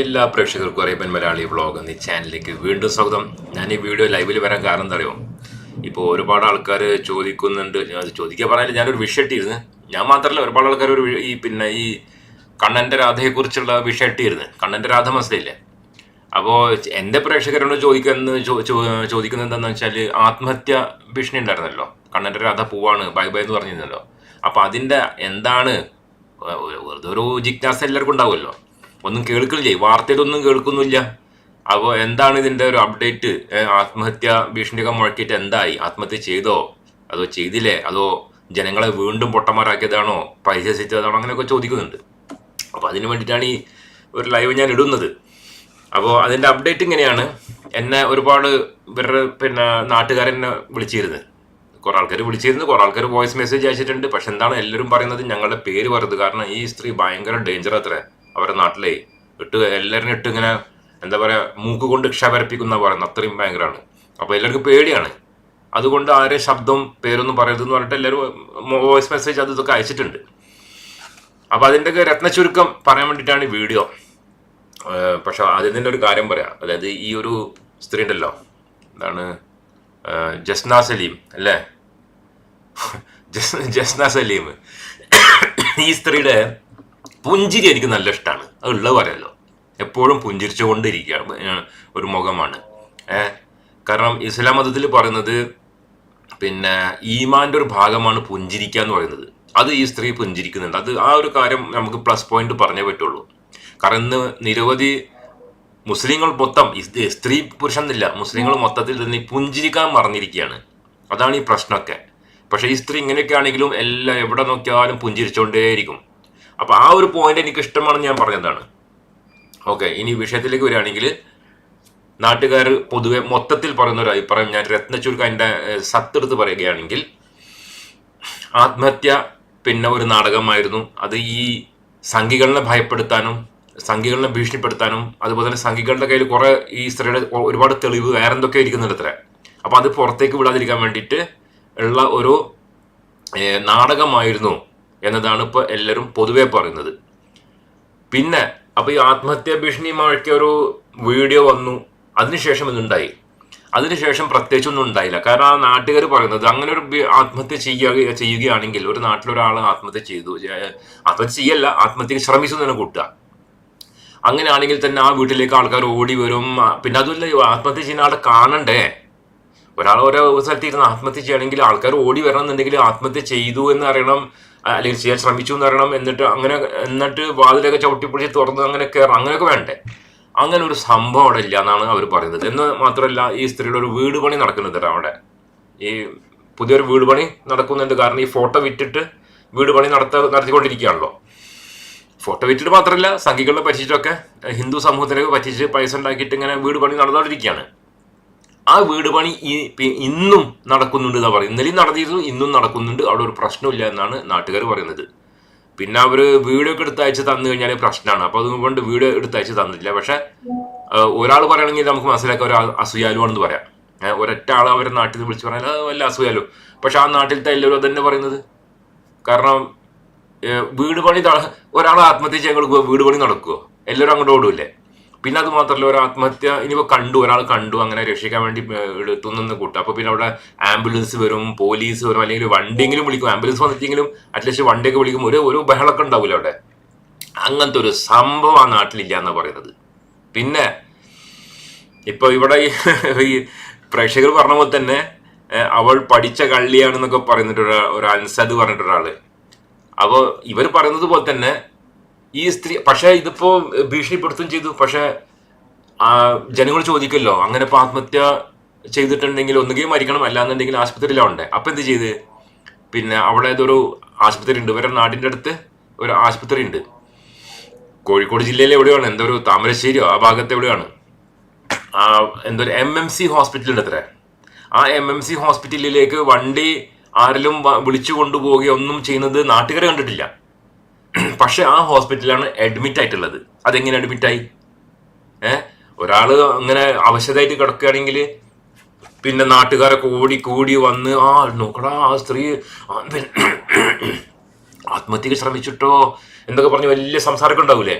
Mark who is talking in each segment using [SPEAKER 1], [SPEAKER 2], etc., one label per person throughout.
[SPEAKER 1] എല്ലാ പ്രേക്ഷകർക്കും അറിയപ്പൻ മലയാളി വ്ളോഗ് എന്നീ ചാനലിലേക്ക് വീണ്ടും സ്വാഗതം. ഞാൻ ഈ വീഡിയോ ലൈവിൽ വരാൻ കാരണം എന്താ അറിയോ? ഇപ്പോൾ ഒരുപാട് ആൾക്കാർ ചോദിക്കുന്നുണ്ട്. ഞാൻ ചോദിക്കാൻ പറഞ്ഞാൽ ഞാനൊരു വിഷയം ഇട്ടിരുന്നു ഞാൻ മാത്രമല്ല ഒരുപാട് ആൾക്കാർ ഒരു ഈ പിന്നെ ഈ കണ്ണന്റെ രാധയെക്കുറിച്ചുള്ള വിഷയം ഇട്ടിരുന്നു കണ്ണന്റെ രാധ മനസ്സിലില്ലേ അപ്പോൾ എന്റെ പ്രേക്ഷകരോട് ചോദിക്കുന്ന ചോദിക്കുന്നത് എന്താണെന്ന് വെച്ചാൽ ആത്മഹത്യ ഭീഷണി ഉണ്ടായിരുന്നല്ലോ. കണ്ണന്റെ രാധ പോവാണ് ബൈ ബൈ എന്ന് പറഞ്ഞിരുന്നല്ലോ. അപ്പോൾ അതിന്റെ എന്താണ്? വെറുതെ ഒരു ജിജ്ഞാസ എല്ലാവർക്കും ഉണ്ടാവുമല്ലോ. ഒന്നും കേൾക്കില്ലേ വാർത്തയിലൊന്നും കേൾക്കുന്നില്ല. അപ്പോൾ എന്താണ് ഇതിന്റെ ഒരു അപ്ഡേറ്റ് ആത്മഹത്യ ഭീഷണിയൊക്കെ മുഴക്കിയിട്ട് എന്തായി? ആത്മഹത്യ ചെയ്തോ? അതോ ചെയ്തില്ലേ? അതോ ജനങ്ങളെ വീണ്ടും പൊട്ടന്മാരാക്കിയതാണോ? പരിഹസിച്ചതാണോ? അങ്ങനെയൊക്കെ ചോദിക്കുന്നുണ്ട്. അപ്പോൾ അതിന് വേണ്ടിയിട്ടാണ് ഈ ഒരു ലൈവ് ഞാൻ ഇടുന്നത്. അപ്പോൾ അതിന്റെ അപ്ഡേറ്റ് ഇങ്ങനെയാണ്. എന്നെ ഒരുപാട് ഇവരുടെ പിന്നെ നാട്ടുകാരെന്നെ വിളിച്ചിരുന്നു. കുറേ ആൾക്കാർ വിളിച്ചിരുന്നു. കുറേ ആൾക്കാർ വോയിസ് മെസ്സേജ് അയച്ചിട്ടുണ്ട്. പക്ഷെ എന്താണ് എല്ലാവരും പറയുന്നത്? ഞങ്ങളുടെ പേര് വരുന്നത് കാരണം ഈ സ്ത്രീ ഭയങ്കര ഡേഞ്ചർ അത്രേ. അവരുടെ നാട്ടിലെ ഇട്ട് എല്ലാവരും ഇട്ട് ഇങ്ങനെ എന്താ പറയുക മൂക്ക് കൊണ്ട് ക്ഷപരപ്പിക്കുന്ന പറയുന്നത് അത്രയും ഭയങ്കരമാണ് അപ്പോൾ എല്ലാവർക്കും പേടിയാണ്. അതുകൊണ്ട് ആരെ ശബ്ദം പേരൊന്നും പറയരുതെന്ന് പറഞ്ഞിട്ട് എല്ലാവരും വോയിസ് മെസ്സേജ് അത് ഇതൊക്കെ അയച്ചിട്ടുണ്ട്. അപ്പോൾ അതിന്റെയൊക്കെ രത്ന ചുരുക്കം പറയാൻ വേണ്ടിയിട്ടാണ് വീഡിയോ. പക്ഷേ ആദ്യം തന്നെ ഒരു കാര്യം പറയാം. അതായത് ഈ ഒരു സ്ത്രീ ഉണ്ടല്ലോ എന്താണ് ജസ്ന സലീം അല്ലേ? ജസ് ജസ്ന സലീം. ഈ സ്ത്രീയുടെ പുഞ്ചിരി എനിക്ക് നല്ല ഇഷ്ടമാണ് അത് ഉള്ളത് എപ്പോഴും പുഞ്ചിരിച്ചുകൊണ്ടിരിക്കുക ഒരു മുഖമാണ്. ഏഹ് കാരണം ഇസ്ലാം മതത്തിൽ പറയുന്നത് പിന്നെ ഈമാന്റെ ഒരു ഭാഗമാണ് പുഞ്ചിരിക്കുക എന്ന് പറയുന്നത്. അത് ഈ സ്ത്രീ പുഞ്ചിരിക്കുന്നുണ്ട്. അത് ആ ഒരു കാര്യം നമുക്ക് പ്ലസ് പോയിന്റ് പറഞ്ഞേ പറ്റുള്ളൂ. കാരണം ഇന്ന് നിരവധി മുസ്ലിങ്ങൾ മൊത്തം സ്ത്രീ പുരുഷൻ എന്നില്ല മുസ്ലിങ്ങൾ മൊത്തത്തിൽ തന്നെ പുഞ്ചിരിക്കാൻ മറന്നിരിക്കുകയാണ്. അതാണ് ഈ പ്രശ്നമൊക്കെ. പക്ഷേ ഈ സ്ത്രീ ഇങ്ങനെയൊക്കെ ആണെങ്കിലും എല്ലാം എവിടെ നോക്കിയാലും പുഞ്ചിരിച്ചുകൊണ്ടേയിരിക്കും. അപ്പോൾ ആ ഒരു പോയിന്റ് എനിക്ക് ഇഷ്ടമാണെന്ന് ഞാൻ പറഞ്ഞതാണ്. ഓക്കെ ഇനി വിഷയത്തിലേക്ക് വരികയാണെങ്കിൽ നാട്ടുകാർ പൊതുവെ മൊത്തത്തിൽ പറയുന്ന ഒരു അഭിപ്രായം ഞാൻ രത്നച്ചുരുക്ക എന്റെ സത്തെടുത്ത് പറയുകയാണെങ്കിൽ ആത്മഹത്യ പിന്നെ ഒരു നാടകമായിരുന്നു. അത് ഈ സംഘികളെ ഭയപ്പെടുത്താനും സംഘികളെ ഭീഷണിപ്പെടുത്താനും അതുപോലെ തന്നെ സംഘികളുടെ കയ്യിൽ കുറെ ഈ സ്ത്രീയുടെ ഒരുപാട് തെളിവ് വേറെ എന്തൊക്കെ ഇരിക്കുന്നുണ്ട് അപ്പൊ അത് പുറത്തേക്ക് വിടാതിരിക്കാൻ വേണ്ടിയിട്ട് ഉള്ള ഒരു നാടകമായിരുന്നു എന്നതാണ് ഇപ്പോൾ എല്ലാവരും പൊതുവേ പറയുന്നത്. പിന്നെ അപ്പോൾ ഈ ആത്മഹത്യാ ഭീഷണി മുഴക്കിയ ഒരു വീഡിയോ വന്നു. അതിനുശേഷം ഇതുണ്ടായി. അതിനുശേഷം പ്രത്യേകിച്ചൊന്നും ഉണ്ടായില്ല. കാരണം ആ നാട്ടുകാർ പറയുന്നത് അങ്ങനെ ഒരു ആത്മഹത്യ ചെയ്യുക ചെയ്യുകയാണെങ്കിൽ ഒരു നാട്ടിലൊരാൾ ആത്മഹത്യ ചെയ്തു. ആത്മഹത്യ ചെയ്യല്ല ആത്മഹത്യക്ക് ശ്രമിച്ചു തന്നെ കൂട്ടുക. അങ്ങനെയാണെങ്കിൽ തന്നെ ആ വീട്ടിലേക്ക് ആൾക്കാർ ഓടി വരും. പിന്നെ അതുമല്ല ആത്മഹത്യ ചെയ്യുന്ന ആളെ കാണണ്ടേ? ഒരാൾ ഓരോ സ്ഥലത്ത് ഇരുന്ന് ആത്മഹത്യ ചെയ്യണമെങ്കിൽ ആൾക്കാർ ഓടി വരണം എന്നുണ്ടെങ്കിൽ ആത്മഹത്യ ചെയ്തു എന്ന് അറിയണം. അല്ലെങ്കിൽ ചെയ്യാൻ ശ്രമിച്ചു എന്ന് പറയണം എന്നിട്ട് അങ്ങനെ എന്നിട്ട് വാതിലൊക്കെ ചവിട്ടിപ്പിടിച്ച് തുറന്ന് അങ്ങനെ കയറണം. അങ്ങനെയൊക്കെ വേണ്ടേ? അങ്ങനെ ഒരു സംഭവം അവിടെ ഇല്ല എന്നാണ് അവർ പറയുന്നത്. എന്ന് മാത്രമല്ല ഈ സ്ത്രീയുടെ ഒരു വീട് പണി നടക്കുന്നുണ്ട് അവിടെ. ഈ പുതിയൊരു വീട് പണി നടക്കുന്നുണ്ട്. കാരണം ഈ ഫോട്ടോ വിറ്റിട്ട് വീട് പണി നടത്ത നടത്തിക്കൊണ്ടിരിക്കുകയാണല്ലോ. ഫോട്ടോ വിറ്റിട്ട് മാത്രമല്ല സംഘികളെ പറ്റിച്ചിട്ടൊക്കെ ഹിന്ദു സമൂഹത്തിനൊക്കെ പറ്റിച്ച് പൈസ ഉണ്ടാക്കിയിട്ട് ഇങ്ങനെ വീട് പണി നടന്നുകൊണ്ടിരിക്കുകയാണ് ആ വീട് പണി ഇന്നും നടക്കുന്നുണ്ട് എന്നാ പറയുന്നത്. ഇന്നലെയും നടന്നിരുന്നു ഇന്നും നടക്കുന്നുണ്ട്. അവിടെ ഒരു പ്രശ്നമില്ല എന്നാണ് നാട്ടുകാർ പറയുന്നത്. പിന്നെ അവർ വീഡിയോ ഒക്കെ എടുത്ത് അയച്ച് തന്നു കഴിഞ്ഞാൽ പ്രശ്നമാണ്. അപ്പോൾ അതുകൊണ്ട് വീഡിയോ എടുത്ത് അയച്ച് തന്നില്ല പക്ഷെ ഒരാൾ പറയുകയാണെങ്കിൽ നമുക്ക് മനസ്സിലാക്കാൻ ഒരു അസൂയാലുവാണെന്ന് പറയാം. ഒരൊറ്റ ആൾ അവരുടെ നാട്ടിൽ നിന്ന് വിളിച്ച് പറഞ്ഞാൽ വല്ല അസൂയാലു? പക്ഷെ ആ നാട്ടിലത്തെ എല്ലാവരും അതന്നെ പറയുന്നത്. കാരണം വീട് പണി ഒരാൾ ആത്മഹത്യ ചെയ്യാൻ വീട് പണി നടക്കുമോ എല്ലാവരും അങ്ങോട്ട് ഓടൂല്ലേ പിന്നെ അത് മാത്രമല്ല ഒരു ആത്മഹത്യ ഇനിയിപ്പോൾ കണ്ടു ഒരാൾ കണ്ടു അങ്ങനെ രക്ഷിക്കാൻ വേണ്ടി എടുത്തുനിന്ന് കൂട്ടും. അപ്പോൾ പിന്നെ അവിടെ ആംബുലൻസ് വരും പോലീസ് വരും അല്ലെങ്കിൽ വണ്ടിയെങ്കിലും വിളിക്കും. ആംബുലൻസ് വന്നിട്ടെങ്കിലും അറ്റ്ലീസ്റ്റ് വണ്ടിയൊക്കെ വിളിക്കും. ഒരു ഒരു ബഹളമൊക്കെ ഉണ്ടാവില്ല അവിടെ. അങ്ങനത്തെ ഒരു സംഭവം ആ നാട്ടിലില്ല എന്ന് പറയുന്നത്. പിന്നെ ഇപ്പൊ ഇവിടെ ഈ പ്രേക്ഷകർ പറഞ്ഞ പോലെ തന്നെ അവൾ പഠിച്ച കള്ളിയാണെന്നൊക്കെ പറയുന്നിട്ട് ഒരാ- അൻസദ് പറഞ്ഞിട്ടൊരാൾ. അപ്പോ ഇവർ പറയുന്നത് പോലെ തന്നെ ഈ സ്ത്രീ പക്ഷെ ഇതിപ്പോ ഭീഷണിപ്പെടുത്തുകയും ചെയ്തു. പക്ഷെ ജനങ്ങൾ ചോദിക്കല്ലോ അങ്ങനെ ഇപ്പൊ ആത്മഹത്യ ചെയ്തിട്ടുണ്ടെങ്കിൽ ഒന്നുകിൽ മരിക്കണം അല്ലാന്നുണ്ടെങ്കിൽ ആശുപത്രിയിലാവണ്ടേ അപ്പൊ എന്ത് ചെയ്ത്? പിന്നെ അവിടെ ഏതൊരു ആശുപത്രി ഉണ്ട്. ഇവരുടെ നാടിന്റെ അടുത്ത് ഒരു ആശുപത്രി ഉണ്ട്. കോഴിക്കോട് ജില്ലയിൽ എവിടെയാണ്? എന്തോ ഒരു താമരശ്ശേരിയോ ആ ഭാഗത്ത് എവിടെയാണ്? ആ എന്തോ എം എം സി ഹോസ്പിറ്റൽ ഉണ്ട് അത്ര ആ എം എം സി ഹോസ്പിറ്റലിലേക്ക് വണ്ടി ആരെങ്കിലും വിളിച്ചു കൊണ്ടുപോവുകയോ ഒന്നും ചെയ്യുന്നത് നാട്ടുകാരെ കണ്ടിട്ടില്ല. പക്ഷെ ആ ഹോസ്പിറ്റലാണ് അഡ്മിറ്റ് ആയിട്ടുള്ളത്. അതെങ്ങനെ അഡ്മിറ്റായി ഏ? ഒരാൾ അങ്ങനെ അവശതായിട്ട് കിടക്കുകയാണെങ്കിൽ പിന്നെ നാട്ടുകാരൊക്കെ കൂടി കൂടി വന്ന് ആ നോക്കടാ ആ സ്ത്രീ ആത്മഹത്യക്ക് ശ്രമിച്ചിട്ടോ? എന്തൊക്കെ പറഞ്ഞ് വലിയ സംസാരമൊക്കെ ഉണ്ടാവൂലേ?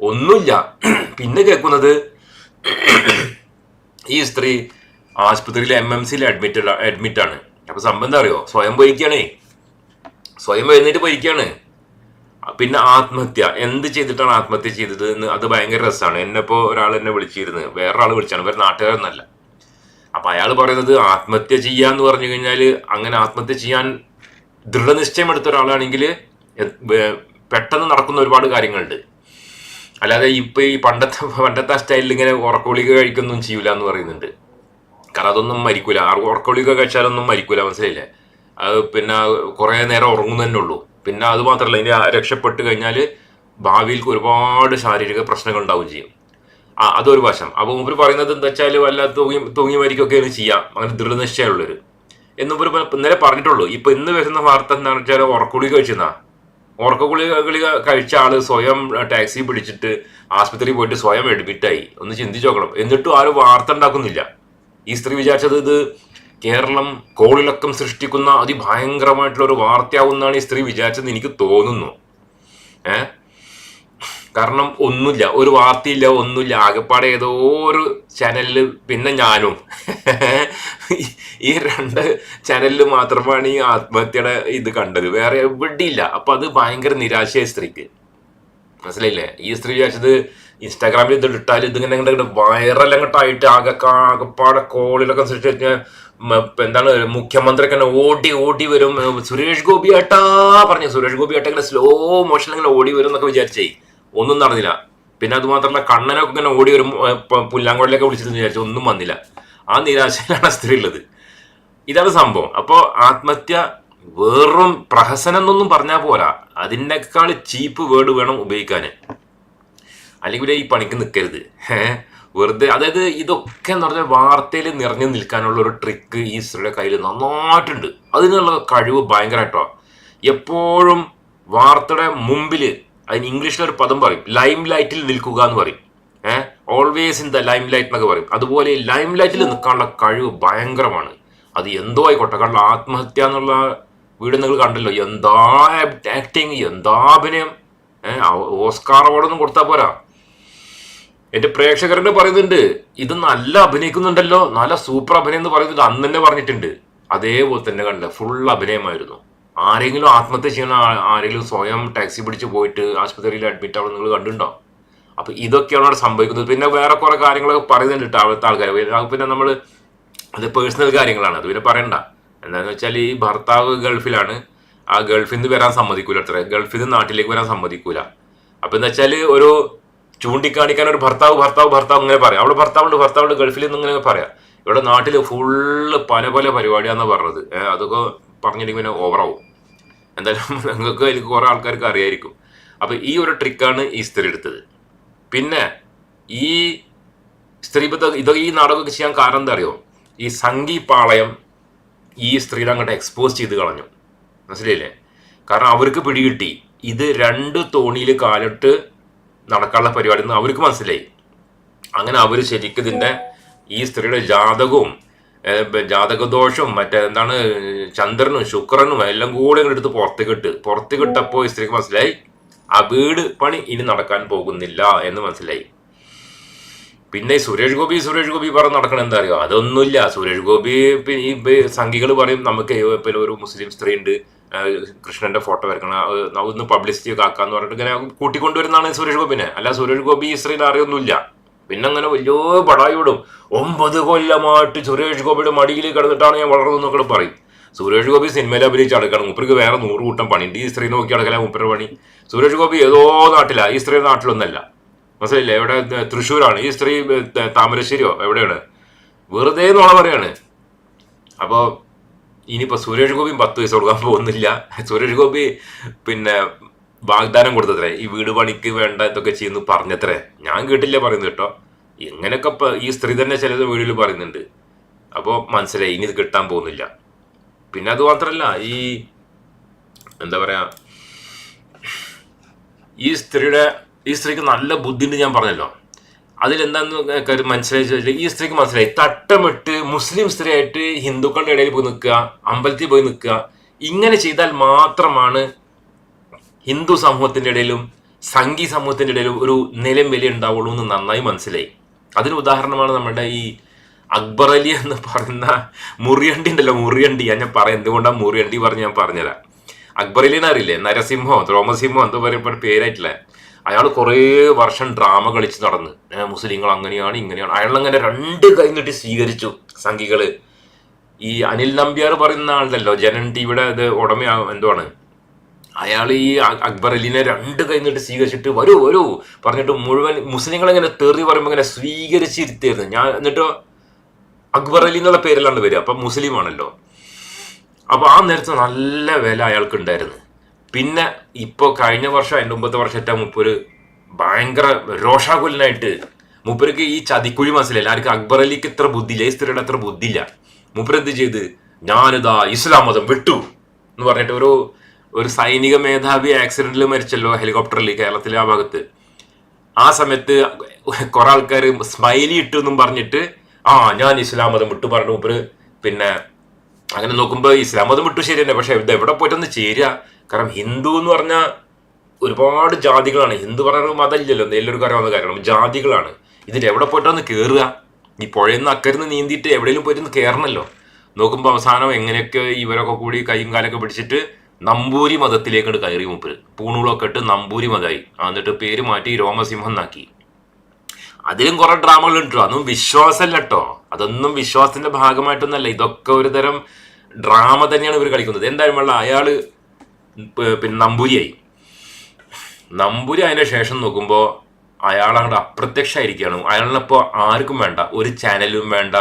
[SPEAKER 1] ഒന്നുമില്ല. പിന്നെ കേൾക്കുന്നത് ഈ സ്ത്രീ ആശുപത്രിയിലെ എം എം സിയിൽ അഡ്മിറ്റ് അഡ്മിറ്റാണ് അപ്പൊ സംബന്ധം അറിയോ? സ്വയം പോയിക്കാണേ സ്വയം എഴുന്നേറ്റ് പോയിക്കാണ് പിന്നെ ആത്മഹത്യ. എന്ത് ചെയ്തിട്ടാണ് ആത്മഹത്യ ചെയ്തത് എന്ന് അത് ഭയങ്കര രസമാണ് എന്നെപ്പോ ഒരാൾ എന്നെ വിളിച്ചിരുന്നു. വേറൊരാൾ വിളിച്ചാണ്. വേറെ നാട്ടുകാരൊന്നല്ല. അപ്പൊ അയാൾ പറയുന്നത് ആത്മഹത്യ ചെയ്യാന്ന് പറഞ്ഞു കഴിഞ്ഞാൽ അങ്ങനെ ആത്മഹത്യ ചെയ്യാൻ ദൃഢനിശ്ചയം എടുത്ത ഒരാളാണെങ്കിൽ പെട്ടെന്ന് നടക്കുന്ന ഒരുപാട് കാര്യങ്ങളുണ്ട്. അല്ലാതെ ഇപ്പൊ ഈ പണ്ടത്തെ പണ്ടത്തെ സ്റ്റൈലിൽ ഇങ്ങനെ ഉറക്കോളിക കഴിക്കൊന്നും ചെയ്യൂല എന്ന് പറയുന്നുണ്ട്. കാരണം അതൊന്നും മരിക്കൂല. ഉറക്കോളിക കഴിച്ചാലൊന്നും മരിക്കൂല. മനസ്സിലായില്ലേ? അത് പിന്നെ കുറെ നേരം ഉറങ്ങുന്നതന്നെ ഉള്ളൂ. പിന്നെ അത് മാത്രമല്ല ഇനി രക്ഷപ്പെട്ട് കഴിഞ്ഞാൽ ഭാവിയിൽ ഒരുപാട് ശാരീരിക പ്രശ്നങ്ങൾ ഉണ്ടാവുകയും ചെയ്യും. ആ അതൊരു വശം. അപ്പൊ മൂപ്പര് പറയുന്നത് എന്താ വെച്ചാൽ വല്ല തൂങ്ങി തൂങ്ങി മരിക്കൊക്കെ ചെയ്യാം. അങ്ങനെ ദൃഢനിശ്ചയമുള്ളൊരു. എന്നും ഒരു ഇന്നലെ പറഞ്ഞിട്ടുള്ളൂ ഇപ്പൊ ഇന്ന് വരുന്ന വാർത്ത എന്താണെന്ന് വെച്ചാൽ ഉറക്കുളി കഴിച്ചെന്നാ. ഗുളിക കഴിച്ച ആൾ സ്വയം ടാക്സി പിടിച്ചിട്ട് ആസ്പത്രിയിൽ പോയിട്ട് സ്വയം എഡ്മിറ്റായി ഒന്ന് ചിന്തിച്ചു നോക്കണം. എന്നിട്ടും ആരും വാർത്ത ഉണ്ടാക്കുന്നില്ല. ഈ സ്ത്രീ വിചാരിച്ചത് ഇത് കേരളം കോളിളക്കം സൃഷ്ടിക്കുന്ന അതിഭയങ്കരമായിട്ടുള്ള ഒരു വാർത്തയാവുന്നാണ് ഈ സ്ത്രീ വിചാരിച്ചത് എനിക്ക് തോന്നുന്നു. ഏ? കാരണം ഒന്നുമില്ല ഒരു വാർത്തയില്ല ഒന്നുമില്ല. ആകെപ്പാടെ ഏതോ ഒരു ചാനലിൽ പിന്നെ ഞാനും. ഈ രണ്ട് ചാനലിൽ മാത്രമാണ് ഈ ആത്മഹത്യയുടെ ഇത് കണ്ടത്. വേറെ എവിടെയില്ല. അപ്പൊ അത് ഭയങ്കര നിരാശയായി സ്ത്രീക്ക്. മനസ്സിലായില്ലേ? ഈ സ്ത്രീ വിചാരിച്ചത് ഇൻസ്റ്റാഗ്രാമിൽ ഇത് ഇട്ടാൽ ഇതിങ്ങനെ വൈറൽ അങ്ങോട്ടായിട്ട് ആകെ ആകെപ്പാടെ കോളിലൊക്കെ സൃഷ്ടിച്ച് എന്താണ് മുഖ്യമന്ത്രിക്ക് തന്നെ ഓടി ഓടി വരും. സുരേഷ് ഗോപി ഏട്ടാ പറഞ്ഞു. സുരേഷ് ഗോപി ഏട്ട ഇങ്ങനെ സ്ലോ മോഷനിൽ ഇങ്ങനെ ഓടി വരും എന്നൊക്കെ വിചാരിച്ചേ. ഒന്നും നടന്നില്ല. പിന്നെ അത് മാത്രമല്ല കണ്ണനൊക്കെ ഇങ്ങനെ ഓടി വരും. പുല്ലാങ്കോടിലേക്ക് വിളിച്ചിരുന്നു വിചാരിച്ചു. ഒന്നും വന്നില്ല. ആ നിരാശയിലാണ് സ്ത്രീ ഉള്ളത്. ഇതാണ് സംഭവം. അപ്പോ ആത്മഹത്യ വെറും പ്രഹസനം എന്നൊന്നും പറഞ്ഞാൽ പോരാ. അതിനേക്കാൾ ചീപ്പ് വേർഡ് വേണം ഉപയോഗിക്കാൻ അല്ലെങ്കിൽ ഈ പണിക്ക് നിൽക്കരുത് ഏഹ് വെറുതെ അതായത് ഇതൊക്കെ എന്ന് പറഞ്ഞാൽ വാർത്തയിൽ നിറഞ്ഞു നിൽക്കാനുള്ള ഒരു ട്രിക്ക് ഈ സ്ത്രീയുടെ കയ്യിൽ നന്നായിട്ടുണ്ട്. അതിനുള്ള കഴിവ് ഭയങ്കരമായിട്ടോ? എപ്പോഴും വാർത്തയുടെ മുമ്പിൽ അതിന് ഇംഗ്ലീഷിൽ ഒരു പദം പറയും ലൈം ലൈറ്റിൽ നിൽക്കുക എന്ന് പറയും. ഏഹ് always in the limelight എന്നൊക്കെ പറയും. അതുപോലെ ലൈം ലൈറ്റിൽ നിൽക്കാനുള്ള കഴിവ് ഭയങ്കരമാണ്. അത് എന്തോ ആയിക്കോട്ടെ കാരണം ആത്മഹത്യ എന്നുള്ള വീട് നിങ്ങൾ കണ്ടല്ലോ. എന്താ ആക്ടിങ് എന്താ അഭിനയം? ഓസ്കാർ അവാർഡൊന്നും കൊടുത്താൽ പോരാ. എന്റെ പ്രേക്ഷകരുടെ പറയുന്നുണ്ട് ഇത് നല്ല അഭിനയിക്കുന്നുണ്ടല്ലോ നല്ല സൂപ്പർ അഭിനയം എന്ന് പറയുന്നത് അന്ന് തന്നെ പറഞ്ഞിട്ടുണ്ട്. അതേപോലെ തന്നെ കണ്ട ഫുൾ അഭിനയമായിരുന്നു. ആരെങ്കിലും ആത്മഹത്യ ചെയ്യുന്ന ആരെങ്കിലും സ്വയം ടാക്സി പിടിച്ച് പോയിട്ട് ആശുപത്രിയിൽ അഡ്മിറ്റ് ആവുന്നത് നിങ്ങൾ കണ്ടിട്ടുണ്ടോ? അപ്പൊ ഇതൊക്കെയാണ് അവിടെ സംഭവിക്കുന്നത്. പിന്നെ വേറെ കുറെ കാര്യങ്ങളൊക്കെ പറയുന്നുണ്ട് ട്ടോ അവിടുത്തെ ആൾക്കാർ പിന്നെ നമ്മൾ അത് പേഴ്സണൽ കാര്യങ്ങളാണ്. അത് പിന്നെ പറയണ്ട. എന്താന്ന് വെച്ചാൽ ഈ ഭർത്താവ് ഗൾഫിലാണ്. ആ ഗൾഫിൽ നിന്ന് വരാൻ സമ്മതിക്കൂല അത്ര. ഗൾഫിൽ നിന്ന് നാട്ടിലേക്ക് വരാൻ സമ്മതിക്കൂല. അപ്പൊ എന്താ വെച്ചാൽ ഒരു ചൂണ്ടിക്കാണിക്കാൻ ഒരു ഭർത്താവ് ഭർത്താവ് ഭർത്താവ് ഇങ്ങനെ പറയാം. അവിടെ ഭർത്താവുണ്ട് ഭർത്താവുണ്ട് ഗൾഫിൽ നിന്ന് ഇങ്ങനെ പറയാം. ഇവിടെ നാട്ടിൽ ഫുള്ള് പല പല പരിപാടിയാണെന്ന് പറഞ്ഞത്. അതൊക്കെ പറഞ്ഞില്ലെങ്കിൽ പിന്നെ ഓവറാവും എന്തായാലും നിങ്ങൾക്ക് അതിൽ കുറെ ആൾക്കാർക്ക് അറിയായിരിക്കും. അപ്പൊ ഈ ഒരു ട്രിക്കാണ് ഈ സ്ത്രീ എടുത്തത്. പിന്നെ ഈ സ്ത്രീ ഇപ്പൊ ഇത് ഇത് ഈ നാടകമൊക്കെ ചെയ്യാൻ കാരണം എന്താ അറിയോ? ഈ സംഗി പാളയം ഈ സ്ത്രീയുടെ അങ്ങോട്ട് എക്സ്പോസ് ചെയ്ത് കളഞ്ഞു. മനസ്സിലായില്ലേ? കാരണം അവർക്ക് പിടികിട്ടി. ഇത് രണ്ട് തോണിയിൽ കാലിട്ട് നടക്കാനുള്ള പരിപാടി എന്ന് അവർക്ക് മനസ്സിലായി. അങ്ങനെ അവർ ശരിക്കും ഇതിന്റെ ഈ സ്ത്രീയുടെ ജാതകവും ജാതകദോഷവും മറ്റേ എന്താണ് ചന്ദ്രനും ശുക്രനും എല്ലാം കൂടെ ഇങ്ങോട്ട് എടുത്ത് പുറത്തേക്ക് ഇട്ട്. പുറത്തേക്ക് സ്ത്രീക്ക് മനസ്സിലായി ആ വീട് പണി ഇനി നടക്കാൻ പോകുന്നില്ല എന്ന് മനസ്സിലായി. പിന്നെ സുരേഷ് ഗോപി സുരേഷ് ഗോപി പറഞ്ഞ് നടക്കണം എന്താ അറിയോ? അതൊന്നുമില്ല. സുരേഷ് ഗോപി ഈ സംഘികൾ പറയും നമുക്ക് ഒരു മുസ്ലിം സ്ത്രീ ഉണ്ട്. കൃഷ്ണന്റെ ഫോട്ടോ വരക്കണം. ഒന്ന് പബ്ലിസിറ്റി ഒക്കെ ആക്കാന്ന് പറഞ്ഞിട്ട് ഇങ്ങനെ കൂട്ടിക്കൊണ്ടുവരുന്നതാണ് സുരേഷ് ഗോപിനെ. അല്ല സുരേഷ് ഗോപി സ്ത്രീനെ അറിയൊന്നുമില്ല. പിന്നെ അങ്ങനെ വലിയ പടായി വിടും. ഒമ്പത് കൊല്ലമായിട്ട് സുരേഷ് ഗോപിയുടെ മടിയിൽ കിടന്നിട്ടാണ് ഞാൻ വളർന്നതെന്നൊക്കെ പറയും. സുരേഷ് ഗോപി സിനിമയിൽ അഭിനയിച്ച് അടക്കണം മുപ്പർക്ക് വേറെ നൂറ് കൂട്ടം പണിയുണ്ട് ഈ സ്ത്രീ നോക്കി അടക്കല മുപ്പര പണി. സുരേഷ് ഗോപി ഏതോ നാട്ടില. ഈ സ്ത്രീ നാട്ടിലൊന്നല്ല. മനസ്സിലായില്ലേ? എവിടെ തൃശ്ശൂരാണ്. ഈ സ്ത്രീ താമരശ്ശേരിയോ? എവിടെയാണ്? വെറുതെ എന്നുള്ള പറയാണ്. അപ്പോ ഇനിയിപ്പോ സുരേഷ് ഗോപിയും പത്ത് പൈസ കൊടുക്കാൻ പോകുന്നില്ല. സുരേഷ് ഗോപി പിന്നെ വാഗ്ദാനം കൊടുത്തത്രേ. ഈ വീട് പണിക്ക് വേണ്ട ഇതൊക്കെ ചെയ്യുന്നു പറഞ്ഞത്രേ. ഞാൻ കേട്ടില്ല പറയുന്നത് കേട്ടോ. ഇങ്ങനെയൊക്കെ ഈ സ്ത്രീ തന്നെ ചില വീഡിയോയിൽ പറയുന്നുണ്ട്. അപ്പോൾ മനസ്സിലായി ഇനി ഇത് കിട്ടാൻ പോകുന്നില്ല. പിന്നെ അത് മാത്രമല്ല ഈ എന്താ പറയാ ഈ സ്ത്രീയുടെ ഈ സ്ത്രീക്ക് നല്ല ബുദ്ധിയുണ്ട് ഞാൻ പറഞ്ഞല്ലോ. അതിലെന്താന്ന് മനസ്സിലായി ഈ സ്ത്രീക്ക് മനസ്സിലായി. തട്ടമിട്ട് മുസ്ലിം സ്ത്രീ ആയിട്ട് ഹിന്ദുക്കളുടെ ഇടയിൽ പോയി നിൽക്കുക അമ്പലത്തിൽ പോയി നിൽക്കുക ഇങ്ങനെ ചെയ്താൽ മാത്രമാണ് ഹിന്ദു സമൂഹത്തിന്റെ ഇടയിലും സംഘി സമൂഹത്തിന്റെ ഇടയിലും ഒരു നിലം വില ഉണ്ടാവുള്ളൂ എന്ന് നന്നായി മനസ്സിലായി. അതിന് ഉദാഹരണമാണ് നമ്മുടെ ഈ അക്ബർ അലി എന്ന് പറയുന്ന മുറിയണ്ടി ഉണ്ടല്ലോ മുറിയണ്ടി. ഞാൻ പറയാം എന്തുകൊണ്ടാണ് മുറിയണ്ടി പറഞ്ഞ് ഞാൻ പറഞ്ഞുതരാം? അക്ബർ അലിനെ നരസിംഹോ ദ്രോമസിംഹോ എന്തോ പറയുമ്പോൾ പേരായിട്ടില്ല അയാൾ കുറേ വർഷം ഡ്രാമ കളിച്ച് നടന്ന്. മുസ്ലിങ്ങൾ അങ്ങനെയാണ് ഇങ്ങനെയാണ്. അയാൾ അങ്ങനെ രണ്ട് കൈ സ്വീകരിച്ചു സംഘികൾ. ഈ അനിൽ നമ്പ്യാർ പറയുന്ന ആളുണ്ടല്ലോ ജനൻ ടിവിയുടെ ഇത് ഉടമ എന്തുവാണ്? അയാൾ ഈ അക്ബർ അലിനെ രണ്ട് കൈ നീട്ടി സ്വീകരിച്ചിട്ട് വരൂ വരൂ പറഞ്ഞിട്ട് മുഴുവൻ മുസ്ലിങ്ങളെ ഇങ്ങനെ തെറി പറയുമ്പോൾ ഇങ്ങനെ സ്വീകരിച്ചിരുത്തിയിരുന്നു. ഞാൻ എന്നിട്ട് അക്ബർ അലി എന്നുള്ള പേരിലാണ് വരിക. അപ്പൊ മുസ്ലിം ആണല്ലോ അപ്പൊ ആ നേരത്തെ നല്ല വില അയാൾക്ക് ഉണ്ടായിരുന്നു പിന്നെ ഇപ്പോൾ കഴിഞ്ഞ വർഷം അതിന്റെ മുമ്പത്തെ വർഷത്തെ മുപ്പൊരു ഭയങ്കര രോഷാകുലനായിട്ട് മൂപ്പർക്ക് ഈ ചതിക്കുഴി മനസ്സിലായി എല്ലാവർക്കും അക്ബർ അലിക്ക് ഇത്ര ബുദ്ധിയില്ല ഈ സ്ത്രീയുടെ അത്ര ബുദ്ധിയില്ല. മൂപ്പർ എന്ത് ചെയ്ത്? ഞാനിതാ ഇസ്ലാം മതം വിട്ടു എന്ന് പറഞ്ഞിട്ട് ഒരു ഒരു സൈനിക മേധാവി ആക്സിഡന്റിൽ മരിച്ചല്ലോ ഹെലികോപ്റ്ററിൽ കേരളത്തിലെ ആ ഭാഗത്ത്. ആ സമയത്ത് കുറെ ആൾക്കാർ സ്മൈലി ഇട്ടു എന്നും പറഞ്ഞിട്ട് ആ ഞാൻ ഇസ്ലാം മതം വിട്ടു പറഞ്ഞു മൂപ്പര് പിന്നെ അങ്ങനെ നോക്കുമ്പോൾ ഇസ്ലാം മതം വിട്ടു ശരി തന്നെ പക്ഷെ ഇത് എവിടെ പോയിട്ടൊന്ന് ചേരുക കാരണം ഹിന്ദു എന്ന് പറഞ്ഞാൽ ഒരുപാട് ജാതികളാണ്. ഹിന്ദു പറയുന്നത് മതമില്ലല്ലോ. എല്ലാവർക്കും അറിയാവുന്ന കാര്യമാണ് ജാതികളാണ്. ഇതിൽ എവിടെ പോയിട്ടൊന്ന് കയറുക ഈ പുഴയിൽ നിന്ന് അക്കരുന്ന് നീന്തിയിട്ട് എവിടെയെങ്കിലും പോയിട്ടൊന്ന് കയറണമല്ലോ നോക്കുമ്പോൾ അവസാനം എങ്ങനെയൊക്കെ ഇവരൊക്കെ കൂടി കൈയും കാലൊക്കെ പിടിച്ചിട്ട് നമ്പൂരി മതത്തിലേക്ക് കയറി മൂപ്പര്. പൂണൂളൊക്കെ ഇട്ട് നമ്പൂരി മതമായി. എന്നിട്ട് പേര് മാറ്റി രോമസിംഹം എന്നാക്കി. അതിലും കുറെ ട്ടോ. അതൊന്നും വിശ്വാസമല്ല കേട്ടോ അതൊന്നും വിശ്വാസത്തിന്റെ ഭാഗമായിട്ടൊന്നല്ല. ഇതൊക്കെ ഒരു തരം ഡ്രാമ തന്നെയാണ് ഇവർ കളിക്കുന്നത്. എന്തായാലും വേണ്ട അയാൾ പ് പിന്നെ നമ്പൂരിയായി നമ്പൂരി അതിന് ശേഷം നോക്കുമ്പോൾ അയാൾ അങ്ങോട്ട് അപ്രത്യക്ഷമായിരിക്കുകയാണ് അയാളിനിപ്പോൾ ആർക്കും വേണ്ട. ഒരു ചാനലും വേണ്ട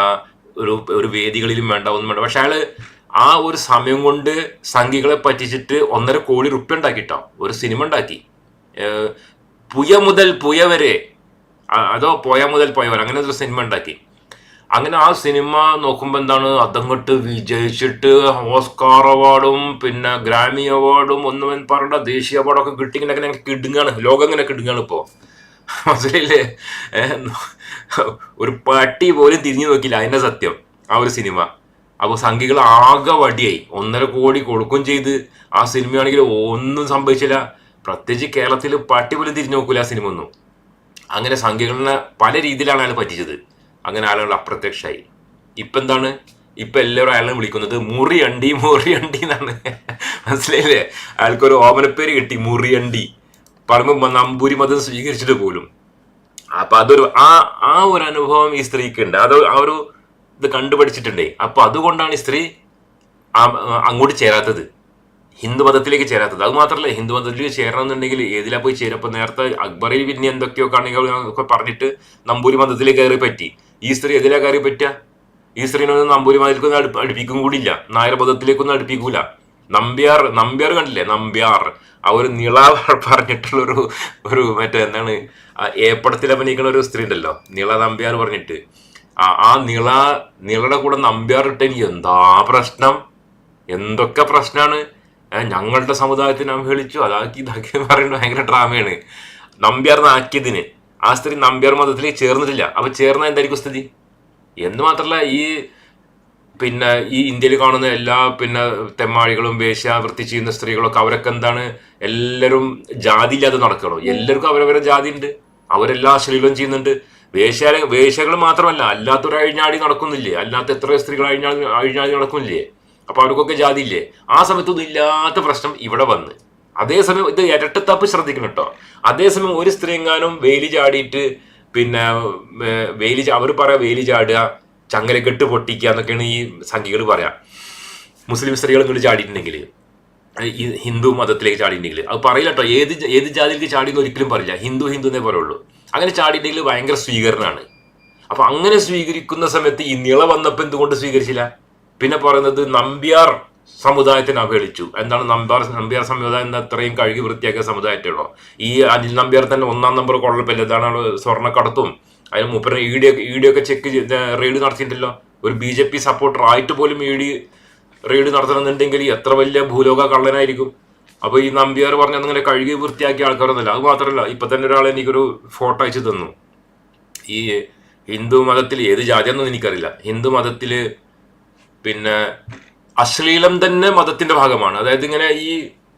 [SPEAKER 1] ഒരു ഒരു വേദികളിലും വേണ്ട ഒന്നും വേണ്ട. പക്ഷെ അയാൾ ആ ഒരു സമയം കൊണ്ട് സംഘികളെ പറ്റിച്ചിട്ട് ഒന്നര കോടി റുപ്യ ഉണ്ടാക്കിട്ടോ. ഒരു സിനിമ ഉണ്ടാക്കി. പുയ മുതൽ പുയ വരെ അതോ പോയ മുതൽ പോയ വരെ അങ്ങനെ ഒരു സിനിമ ഉണ്ടാക്കി. അങ്ങനെ ആ സിനിമ നോക്കുമ്പോൾ എന്താണ്? അതങ്ങോട്ട് വിജയിച്ചിട്ട് ഓസ്കാർ അവാർഡും പിന്നെ ഗ്രാമി അവാർഡും ഒന്നും പറയണ്ട ദേശീയ അവാർഡൊക്കെ കിട്ടി ഇങ്ങനെ കിടുങ്ങാണ്. ലോകം ഇങ്ങനെ കിടുങ്ങാണ് ഇപ്പോൾ മനസ്സിലായില്ലേ? ഒരു പട്ടി പോലും തിരിഞ്ഞു നോക്കില്ല അതിന്റെ സത്യം. ആ ഒരു സിനിമ. അപ്പോൾ സംഘികൾ ആകെ വടിയായി. ഒന്നര കോടി കൊടുക്കുകയും ചെയ്ത് ആ സിനിമയാണെങ്കിൽ ഒന്നും സംഭവിച്ചില്ല. പ്രത്യേകിച്ച് കേരളത്തിൽ പട്ടി പോലും തിരിഞ്ഞു നോക്കില്ല ആ സിനിമ ഒന്നും. അങ്ങനെ സംഖ്യകളിനെ പല രീതിയിലാണ് അയാൾ പറ്റിച്ചത്. അങ്ങനെ ആളുകൾ അപ്രത്യക്ഷമായി ഇപ്പം എന്താണ്? ഇപ്പം എല്ലാവരും അയാളെ വിളിക്കുന്നത് മുറിയണ്ടി മുറിയണ്ടി എന്നാണ്. മനസ്സിലായില്ലേ? അയാൾക്കൊരു ഓമനപ്പേര് കിട്ടി മുറിയണ്ടി. പറയുമ്പോൾ നമ്പൂരി മതം സ്വീകരിച്ചിട്ട് പോലും. അപ്പം അതൊരു ആ ആ ഒരു അനുഭവം ഈ സ്ത്രീക്ക് ഉണ്ട് അത് ആ ഒരു ഇത് കണ്ടുപഠിച്ചിട്ടുണ്ടേ. അപ്പൊ അതുകൊണ്ടാണ് ഈ സ്ത്രീ അങ്ങോട്ട് ചേരാത്തത്. ഹിന്ദു മതത്തിലേക്ക് ചേരാത്തത്. അത് മാത്രമല്ല ഹിന്ദു മതത്തിലേക്ക് ചേരണമെന്നുണ്ടെങ്കിൽ ഏതിലാ പോയി ചേരും അപ്പൊ നേരത്തെ അക്ബറിൽ പിന്നെ എന്തൊക്കെയോ കാണികൾ പറഞ്ഞിട്ട് നമ്പൂരി മതത്തിലേക്ക് കയറി പറ്റി ഈ സ്ത്രീ എതിലാ കയറി പറ്റുക ഈ സ്ത്രീനൊന്നും നമ്പൂരി മതത്തിലേക്കൊന്നും അടുപ്പ് അടുപ്പിക്കും കൂടിയില്ല നായർ പദത്തിലേക്കൊന്നും അടുപ്പിക്കൂല. നമ്പ്യാർ നമ്പ്യാർ കണ്ടില്ലേ? നമ്പ്യാർ. ആ ഒരു നിള പറഞ്ഞിട്ടുള്ള ഒരു മറ്റേ എന്താണ്? ഏപ്പടത്തിൽ അഭിനയിക്കുന്ന ഒരു സ്ത്രീ ഉണ്ടല്ലോ. നിള നമ്പ്യാർ പറഞ്ഞിട്ട്. ആ ആ നിള നിളയുടെ കൂടെ നമ്പ്യാർ ഇട്ടെനി എന്താ പ്രശ്നം? എന്തൊക്കെ പ്രശ്നമാണ് ഞങ്ങളുടെ സമുദായത്തിന് അവഹേളിച്ചു. അതാക്കി ഇതാക്കി പറയുന്നത് ഭയങ്കര ഡ്രാമയാണ് നമ്പ്യാർ ആക്കിയതിന് ആ സ്ത്രീ നമ്പ്യാർ മതത്തിലേക്ക് ചേർന്നിട്ടില്ല. അപ്പൊ ചേർന്ന എന്തായിരിക്കും സ്ഥിതി? എന്ന് മാത്രമല്ല ഈ പിന്നെ ഈ ഇന്ത്യയിൽ കാണുന്ന എല്ലാ പിന്നെ തെമ്മാഴികളും വേശ്യാവൃത്തി ചെയ്യുന്ന സ്ത്രീകളൊക്കെ അവരൊക്കെ എന്താണ്? എല്ലാവരും ജാതി ഇല്ലാതെ നടക്കണോ? എല്ലാവർക്കും അവരവരെ ജാതി ഉണ്ട് അവരെല്ലാ അശ്ലീലവും ചെയ്യുന്നുണ്ട്. വേശ്യാല വേശ്യകൾ മാത്രമല്ല അല്ലാത്തൊരു അഴിഞ്ഞാടി നടക്കുന്നില്ലേ? അല്ലാത്ത എത്ര സ്ത്രീകൾ അഴിഞ്ഞാടി അഴിഞ്ഞാടി നടക്കുന്നില്ലേ? അപ്പൊ അവർക്കൊക്കെ ജാതി ഇല്ലേ ആ സമയത്തൊന്നും ഇല്ലാത്ത പ്രശ്നം ഇവിടെ വന്ന്. അതേസമയം ഇത് ഇരട്ടത്താപ്പ് ശ്രദ്ധിക്കണം കേട്ടോ. അതേസമയം ഒരു സ്ത്രീ എങ്ങാനും വേലി ചാടിയിട്ട് പിന്നെ വേലി അവർ പറയാ വേലി ചാടുക ചങ്ങലക്കെട്ട് പൊട്ടിക്കുക എന്നൊക്കെയാണ് ഈ സംഖ്യകൾ പറയാ. മുസ്ലിം സ്ത്രീകൾ ഇങ്ങോട്ട് ചാടിയിട്ടുണ്ടെങ്കിൽ ഹിന്ദു മതത്തിലേക്ക് ചാടിയിട്ടുണ്ടെങ്കിൽ അത് പറയില്ല കേട്ടോ. ഏത് ഏത് ജാതിയിലേക്ക് എന്ന് ഒരിക്കലും പറയില്ല. ഹിന്ദു ഹിന്ദു എന്നേ പറയുള്ളൂ അങ്ങനെ ചാടിയിട്ടുണ്ടെങ്കിൽ ഭയങ്കര സ്വീകരണമാണ് അപ്പൊ അങ്ങനെ സ്വീകരിക്കുന്ന സമയത്ത് ഈ നിള വന്നപ്പോൾ എന്തുകൊണ്ട് സ്വീകരിച്ചില്ല? പിന്നെ പറയുന്നത് നമ്പ്യാർ സമുദായത്തിന് അവഹേളിച്ചു. എന്താണ് നമ്പ്യാർ നമ്പ്യാർ സമുദായം എന്താ അത്രയും കഴുകി വൃത്തിയാക്കിയ സമുദായത്തിലോ ഈ അനിൽ നമ്പ്യാർ തന്നെ ഒന്നാം നമ്പർ കൊള്ളപ്പില്ല ഇതാണ് സ്വർണക്കടത്തും. അതിന് മൂപ്പര് ഇ ഡി ഇ ഡി ഒക്കെ ചെക്ക് റെയ്ഡ് നടത്തിയിട്ടില്ലോ ഒരു ബി ജെ പി സപ്പോർട്ടർ ആയിട്ട് പോലും ഇ ഡി റെയ്ഡ് നടത്തണമെന്നുണ്ടെങ്കിൽ എത്ര വലിയ ഭൂലോക കള്ളനായിരിക്കും. അപ്പോൾ ഈ നമ്പ്യാർ പറഞ്ഞങ്ങനെ കഴുകി വൃത്തിയാക്കിയ ആൾക്കാരൊന്നുമല്ല. അത് മാത്രമല്ല ഇപ്പൊ തന്നെ ഒരാൾ എനിക്കൊരു ഫോട്ടോ അയച്ചു തന്നു. ഈ ഹിന്ദു മതത്തിൽ ഏത് ജാതിയാണെന്നൊന്നും എനിക്കറിയില്ല. ഹിന്ദു മതത്തിൽ പിന്നെ അശ്ലീലം തന്നെ മതത്തിന്റെ ഭാഗമാണ്. അതായത് ഇങ്ങനെ ഈ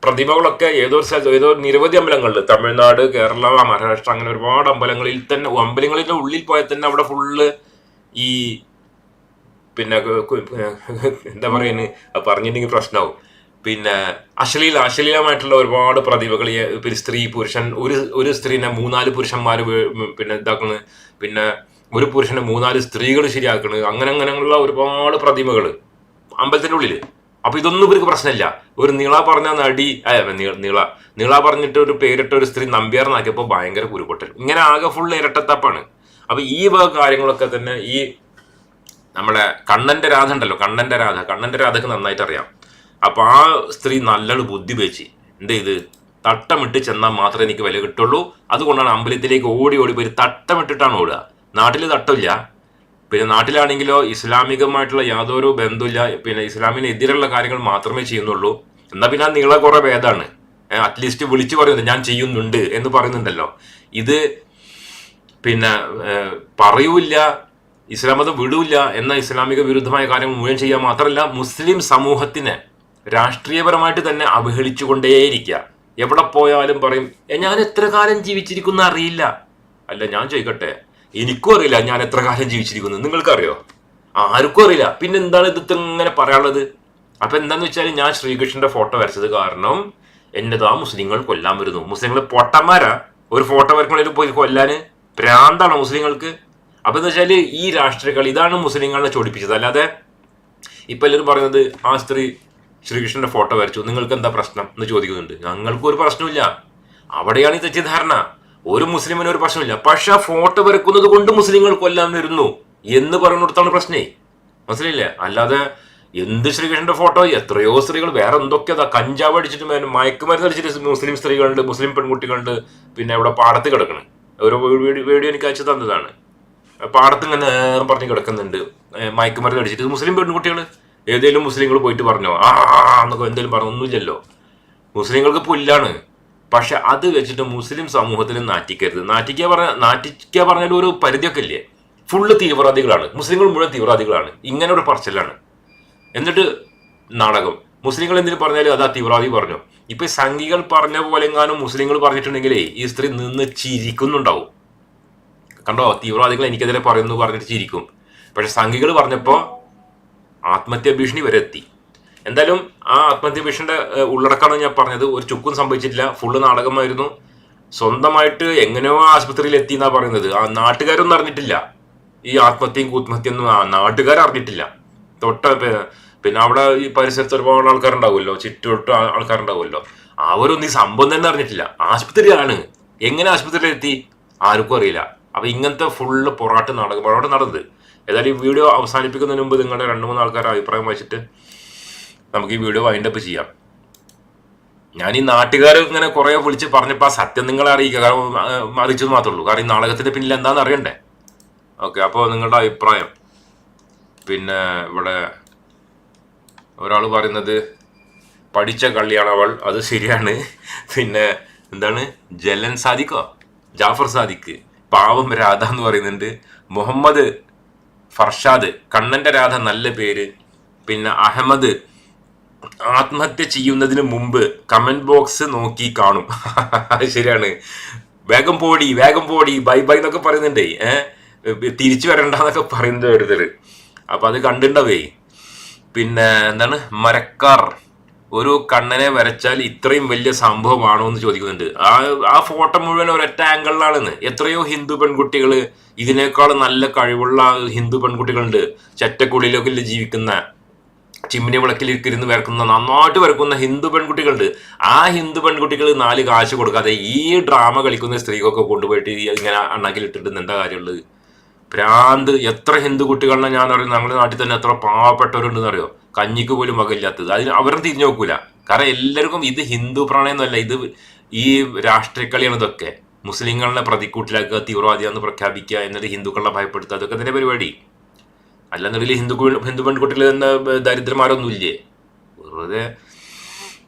[SPEAKER 1] പ്രതിമകളൊക്കെ ഏതോ ഏതോ നിരവധി അമ്പലങ്ങളിൽ തമിഴ്നാട് കേരള മഹാരാഷ്ട്ര അങ്ങനെ ഒരുപാട് അമ്പലങ്ങളിൽ തന്നെ അമ്പലങ്ങളുടെ ഉള്ളിൽ പോയാൽ തന്നെ അവിടെ ഫുള്ള് ഈ പിന്നെ എന്താ പറയുന്നത് പറഞ്ഞിട്ടുണ്ടെങ്കിൽ പ്രശ്നമാവും പിന്നെ അശ്ലീല അശ്ലീലമായിട്ടുള്ള ഒരുപാട് പ്രതിഭകൾ പിന്നെ സ്ത്രീ പുരുഷൻ ഒരു ഒരു സ്ത്രീനെ മൂന്നാൽ പുരുഷന്മാർ പിന്നെ ഇതാക്കണ്. പിന്നെ ഒരു പുരുഷനെ മൂന്നാൽ സ്ത്രീകൾ ശരിയാക്കണ്. അങ്ങനെ അങ്ങനെയുള്ള ഒരുപാട് പ്രതിമകൾ അമ്പലത്തിന്റെ ഉള്ളിൽ അപ്പോൾ ഇതൊന്നും ഇവർക്ക് പ്രശ്നമില്ല. ഒരു നീള പറഞ്ഞ നടി നീള നീള പറഞ്ഞിട്ട് ഒരു പേരിട്ട ഒരു സ്ത്രീ നമ്പ്യാർ നാക്കിയപ്പോൾ ഭയങ്കര കുരുപൊട്ടൽ. ഇങ്ങനെ ആകെ ഫുൾ ഇരട്ടത്തപ്പാണ്. അപ്പോൾ ഈ വക കാര്യങ്ങളൊക്കെ തന്നെ ഈ നമ്മുടെ കണ്ണന്റെ രാധ ഉണ്ടല്ലോ കണ്ണന്റെ രാധ. കണ്ണന്റെ രാധക്ക് നന്നായിട്ട് അറിയാം. അപ്പോൾ ആ സ്ത്രീ നല്ലൊരു ബുദ്ധി വെച്ച് എന്ത് ഇത് തട്ടമിട്ട് ചെന്നാൽ മാത്രമേ എനിക്ക് വില കിട്ടുള്ളൂ. അതുകൊണ്ടാണ് അമ്പലത്തിലേക്ക് ഓടി ഓടി പോയി തട്ടമിട്ടിട്ടാണ് ഓടുക. നാട്ടിൽ തട്ടമില്ല. പിന്നെ നാട്ടിലാണെങ്കിലോ ഇസ്ലാമികമായിട്ടുള്ള യാതൊരു ബന്ധമില്ല പിന്നെ ഇസ്ലാമിന് എതിരുള്ള കാര്യങ്ങൾ മാത്രമേ ചെയ്യുന്നുള്ളൂ. എന്നാൽ പിന്നെ ആ നീള കുറെ ഭേദമാണ് അറ്റ്ലീസ്റ്റ് വിളിച്ചു പറയുന്നത് ഞാൻ ചെയ്യുന്നുണ്ട് എന്ന് പറയുന്നുണ്ടല്ലോ. ഇത് പിന്നെ പറയൂല്ല ഇസ്ലാം മതം വിടൂല്ല എന്ന ഇസ്ലാമിക വിരുദ്ധമായ കാര്യങ്ങൾ മുഴുവൻ ചെയ്യാൻ മാത്രമല്ല മുസ്ലിം സമൂഹത്തിനെ രാഷ്ട്രീയപരമായിട്ട് തന്നെ അവഹേളിച്ചുകൊണ്ടേയിരിക്കുക. എവിടെ പോയാലും പറയും ഞാൻ എത്ര കാലം ജീവിച്ചിരിക്കുന്ന അറിയില്ല. അല്ല ഞാൻ ചോദിക്കട്ടെ എനിക്കും അറിയില്ല ഞാൻ എത്ര കാലം ജീവിച്ചിരിക്കുന്നു. നിങ്ങൾക്കറിയോ? ആർക്കും അറിയില്ല. പിന്നെ എന്താണ് ഇത് ഇങ്ങനെ പറയാനുള്ളത്? അപ്പൊ എന്താന്ന് വെച്ചാൽ ഞാൻ ശ്രീകൃഷ്ണന്റെ ഫോട്ടോ വരച്ചത് കാരണം എന്നതാ മുസ്ലിങ്ങൾ കൊല്ലാൻ വരുന്നു. മുസ്ലിങ്ങൾ പൊട്ടന്മാരാ. ഒരു ഫോട്ടോ വരക്കണേലും പോയി കൊല്ലാന്. പ്രാന്താണ് മുസ്ലിങ്ങൾക്ക്. അപ്പൊ എന്താ വെച്ചാൽ ഈ രാഷ്ട്രീയകൾ ഇതാണ് മുസ്ലിങ്ങളെ ചോടിപ്പിച്ചത്. അല്ലാതെ ഇപ്പൊ എല്ലാവരും പറയുന്നത് ആ സ്ത്രീ ശ്രീകൃഷ്ണന്റെ ഫോട്ടോ വരച്ചു. നിങ്ങൾക്ക് എന്താ പ്രശ്നം? എന്ന് ചോദിക്കുന്നുണ്ട്. ഞങ്ങൾക്കും ഒരു പ്രശ്നമില്ല അവിടെയാണ് ഈ തെറ്റിദ്ധാരണ. ഒരു മുസ്ലിമിന് ഒരു പ്രശ്നമില്ല. പക്ഷെ ഫോട്ടോ വരക്കുന്നത് കൊണ്ട് മുസ്ലിങ്ങൾ കൊല്ലാൻ വരുന്നു എന്ന് പറഞ്ഞിടത്താണ് പ്രശ്നേ. മനസ്സിലില്ലേ അല്ലാതെ എന്ത് ശ്രീകൃഷ്ണന്റെ ഫോട്ടോ? എത്രയോ സ്ത്രീകൾ വേറെ എന്തൊക്കെയാ? കഞ്ചാവ് അടിച്ചിട്ട് മയക്കുമരുന്ന് അടിച്ചിട്ട് മുസ്ലിം സ്ത്രീകളുണ്ട് മുസ്ലിം പെൺകുട്ടികളുണ്ട് പിന്നെ ഇവിടെ പാടത്ത് കിടക്കണ്. ഒരു വീഡിയോ എനിക്ക് അയച്ചു തന്നതാണ്. പാടത്ത് ഇങ്ങനെ പറഞ്ഞ് കിടക്കുന്നുണ്ട്. മയക്കുമരുന്ന് അടിച്ചിട്ട്. മുസ്ലിം പെൺകുട്ടികൾ ഏതെങ്കിലും മുസ്ലിങ്ങൾ പോയിട്ട് പറഞ്ഞോ? ആ എന്നൊക്കെ എന്തെങ്കിലും പറഞ്ഞൊന്നുമില്ലല്ലോ മുസ്ലിങ്ങൾക്ക് പുല്ലാണ്. പക്ഷെ അത് വെച്ചിട്ട് മുസ്ലിം സമൂഹത്തിൽ നാറ്റിക്കരുത്. നാറ്റിക്കുക പറഞ്ഞ നാറ്റിക്കുക പറഞ്ഞാൽ ഒരു പരിധിയൊക്കെ ഇല്ലേ? ഫുള്ള് തീവ്രവാദികളാണ്. മുസ്ലിങ്ങൾ മുഴുവൻ തീവ്രവാദികളാണ്. ഇങ്ങനെ ഒരു പറച്ചിലാണ്. എന്നിട്ട് നാടകം. മുസ്ലിങ്ങൾ എന്തിനു പറഞ്ഞാലും അതാ തീവ്രവാദി പറഞ്ഞു. ഇപ്പൊ സംഘികൾ പറഞ്ഞ പോലെ എങ്ങാനും മുസ്ലിങ്ങൾ പറഞ്ഞിട്ടുണ്ടെങ്കിലേ ഈ സ്ത്രീ നിന്ന് ചിരിക്കുന്നുണ്ടാവും. കണ്ടോ? തീവ്രവാദികൾ എനിക്കെതിരെ പറയുന്നു പറഞ്ഞിട്ട് ചിരിക്കും. പക്ഷെ സംഘികൾ പറഞ്ഞപ്പോൾ ആത്മഹത്യാ ഭീഷണി വരെ എത്തി. എന്തായാലും ആ ആത്മഹത്യ ഭീഷണിയുടെ ഉള്ളടക്കമാണ് ഞാൻ പറഞ്ഞത്. ഒരു ചുക്കും സംഭവിച്ചിട്ടില്ല. ഫുള്ള് നാടകമായിരുന്നു. സ്വന്തമായിട്ട് എങ്ങനെയോ ആശുപത്രിയിൽ എത്തി എന്നാ പറയുന്നത്. ആ നാട്ടുകാരൊന്നും അറിഞ്ഞിട്ടില്ല. ഈ ആത്മഹത്യയും കൂത്മഹത്യയൊന്നും ആ നാട്ടുകാർ അറിഞ്ഞിട്ടില്ല. തൊട്ട പിന്നെ അവിടെ ഈ പരിസരത്ത് ഒരുപാട് ആൾക്കാരുണ്ടാവുമല്ലോ. ചുറ്റോട്ട് ആ- ആൾക്കാരുണ്ടാവുമല്ലോ. അവരൊന്നും ഈ സംഭവം തന്നെ അറിഞ്ഞിട്ടില്ല. ആശുപത്രിയിലാണ്. എങ്ങനെ ആശുപത്രിയിൽ എത്തി? ആർക്കും അറിയില്ല. അപ്പൊ ഇങ്ങനത്തെ ഫുള്ള് പൊറാട്ട് നാടകം അവിടെ നടന്നത്. ഏതായാലും ഈ വീഡിയോ അവസാനിപ്പിക്കുന്നതിന് മുമ്പ് നിങ്ങളുടെ രണ്ട് മൂന്ന് ആൾക്കാരുടെ അഭിപ്രായം വെച്ചിട്ട് നമുക്ക് ഈ വീഡിയോ വൈൻഡപ്പ് ചെയ്യാം. ഞാൻ ഈ നാട്ടുകാർ ഇങ്ങനെ കുറെ വിളിച്ച് പറഞ്ഞപ്പോൾ ആ സത്യം നിങ്ങളെ അറിയിക്കുക. കാരണം അറിയിച്ചത് മാത്രമേ ഉള്ളൂ. കാരണം ഈ നാടകത്തിന്റെ പിന്നിൽ എന്താണെന്ന് അറിയണ്ടേ? ഓക്കെ അപ്പോൾ നിങ്ങളുടെ അഭിപ്രായം. പിന്നെ ഇവിടെ ഒരാൾ പറയുന്നത് പഠിച്ച കള്ളിയാണ് അവൾ അത് ശരിയാണ്. പിന്നെ എന്താണ്? ജലൻ സാദിക്കോ? ജാഫർ സാദിക്ക്. പാവം രാധ എന്ന് പറയുന്നുണ്ട്. മുഹമ്മദ് ഫർഷാദ്. കണ്ണന്റെ രാധ നല്ല പേര്. പിന്നെ അഹമ്മദ് ആത്മഹത്യ ചെയ്യുന്നതിന് മുമ്പ് കമന്റ് ബോക്സ് നോക്കി കാണും. ശരിയാണ്. വേഗം പോടി വേഗം പോടി ബൈ ബൈ എന്നൊക്കെ പറയുന്നുണ്ടേ ഏഹ് തിരിച്ചു വരണ്ടെന്നൊക്കെ പറയുന്നത് ഓരോരുത്തർ അപ്പൊ അത് കണ്ടിണ്ടവേ പിന്നെ എന്താണ്? മരക്കാർ. ഒരു കണ്ണനെ വരച്ചാൽ ഇത്രയും വലിയ സംഭവമാണോ എന്ന് ചോദിക്കുന്നുണ്ട്. ആ ആ ഫോട്ടോ മുഴുവൻ ഒരൊറ്റ ആംഗിളിലാണെന്ന് എത്രയോ ഹിന്ദു പെൺകുട്ടികൾ ഇതിനേക്കാൾ നല്ല കഴിവുള്ള ഹിന്ദു പെൺകുട്ടികളുണ്ട്. ചറ്റക്കുള്ളിലൊക്കെ ജീവിക്കുന്ന ചിമ്മിനി വിളക്കിലേക്ക് ഇരുന്ന് വരക്കുന്ന നന്നായിട്ട് വരക്കുന്ന ഹിന്ദു പെൺകുട്ടികളുണ്ട്. ആ ഹിന്ദു പെൺകുട്ടികൾ നാല് കാശ് കൊടുക്കാതെ ഈ ഡ്രാമ കളിക്കുന്ന സ്ത്രീകൾക്ക് കൊണ്ടുപോയിട്ട് ഇങ്ങനെ അണ്ണാക്കിലിട്ടിട്ട് എന്താ കാര്യമുള്ളത്? പ്രാന്ത് എത്ര ഹിന്ദു കുട്ടികളെ ഞാൻ അറിയാം നമ്മുടെ നാട്ടിൽ തന്നെ എത്ര പാവപ്പെട്ടവരുണ്ടെന്ന് അറിയോ? കഞ്ഞിക്ക് പോലും വകയില്ലാത്തത്. അതിന് അവരും തിരിഞ്ഞു നോക്കൂല. കാരണം എല്ലാവർക്കും ഇത് ഹിന്ദു പ്രണയമൊന്നുമല്ല. ഇത് ഈ രാഷ്ട്രീയ കളിയാണ് ഇതൊക്കെ. മുസ്ലിങ്ങളെ പ്രതിക്കൂട്ടിലാക്കുക തീവ്രവാദിയാന്ന് പ്രഖ്യാപിക്കുക എന്നിട്ട് ഹിന്ദുക്കളെ ഭയപ്പെടുത്തുക അതൊക്കെ തന്നെ പരിപാടി. അല്ലെന്നുണ്ടെങ്കിൽ ഹിന്ദു ഹിന്ദു പെൺകുട്ടികൾ നിന്ന് ദരിദ്രമാരൊന്നും ഇല്ലേ വെറുതെ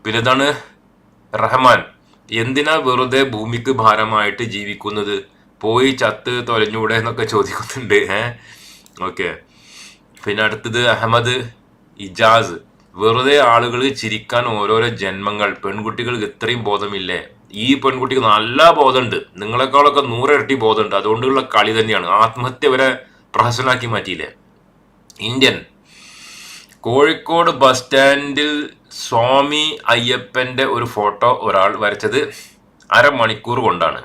[SPEAKER 1] പിന്നെ എന്താണ് റഹ്മാൻ എന്തിനാ വെറുതെ ഭൂമിക്ക് ഭാരമായിട്ട് ജീവിക്കുന്നത്? പോയി ചത്ത് തൊലഞ്ഞൂടെ എന്നൊക്കെ ചോദിക്കുന്നുണ്ട് ഏഹ് ഓക്കെ. പിന്നെ അടുത്തത് അഹമ്മദ് ഇജാസ്. വെറുതെ ആളുകൾ ചിരിക്കാൻ ഓരോരോ ജന്മങ്ങൾ. പെൺകുട്ടികൾക്ക് ഇത്രയും ബോധമില്ലേ? ഈ പെൺകുട്ടിക്ക് നല്ല ബോധമുണ്ട്. നിങ്ങളെക്കാളൊക്കെ നൂറിരട്ടി ബോധമുണ്ട്. അതുകൊണ്ടുള്ള കളി തന്നെയാണ്. ആത്മഹത്യ വരെ പ്രഹസനാക്കി മാറ്റിയില്ലേ? ഇന്ത്യൻ. കോഴിക്കോട് ബസ് സ്റ്റാൻഡിൽ സ്വാമി അയ്യപ്പന്റെ ഒരു ഫോട്ടോ ഒരാൾ വരച്ചത് അരമണിക്കൂർ കൊണ്ടാണ്.